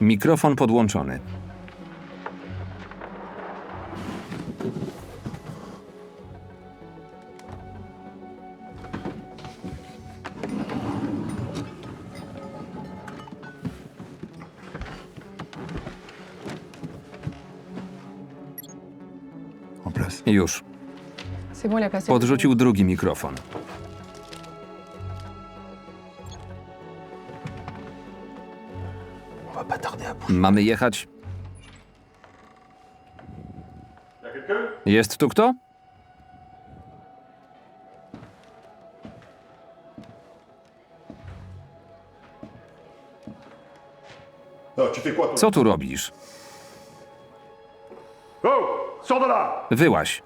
Mikrofon podłączony. Już. Podrzucił drugi mikrofon. Mamy jechać? Jest tu kto? Toi Co tu robisz? Oh Wyłaś.